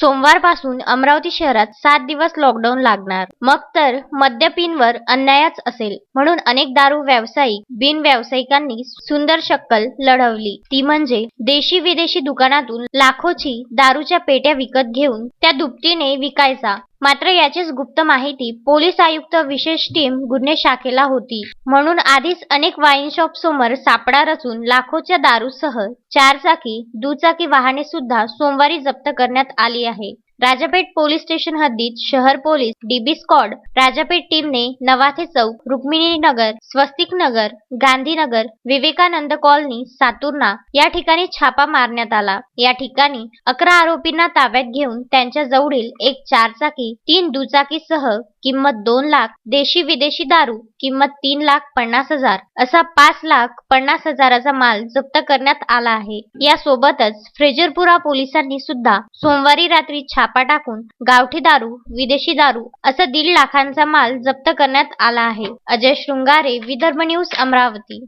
सोमवारपासून अमरावती शहरात सात दिवस लॉकडाऊन लागणार. मग तर मद्यपींवर अन्यायच असेल. म्हणून अनेक दारू व्यावसायिक बिन व्यावसायिकांनी सुंदर शक्कल लढवली. ती म्हणजे देशी विदेशी दुकानातून लाखोची दारूच्या पेट्या विकत घेऊन त्या दुपटीने विकायचा. मात्र याचीच गुप्त माहिती पोलीस आयुक्त विशेष टीम गुन्हे शाखेला होती. म्हणून आधीच अनेक वाईन शॉप समोर सापडा रचून लाखोच्या दारूसह चारचाकी दुचाकी वाहने सुद्धा सोमवारी जप्त करण्यात आली आहे. राजापेठ पोलीस स्टेशन हद्दीत शहर पोलीस डीबी स्कॉड राजापेठ टीमने नवाथे चौक रुक्मिणी नगर स्वस्तिक नगर गांधीनगर विवेकानंद कॉलनी सातुर्ना या ठिकाणी छापा मारण्यात आला. या ठिकाणी अकरा आरोपींना ताब्यात घेऊन त्यांच्या जवळील एक चारचाकी तीन दुचाकीसह किंमत दोन लाख देशी विदेशी दारू किंमत तीन लाख पन्नास हजार असा पाच लाख पन्नास हजाराचा माल जप्त करण्यात आला आहे. यासोबतच फ्रेजरपुरा पोलिसांनी सुद्धा सोमवारी रात्री छापा टाकून गावठी दारू विदेशी दारू असं दीड लाखांचा माल जप्त करण्यात आला आहे. अजय शृंगारे विदर्भ न्यूज अमरावती.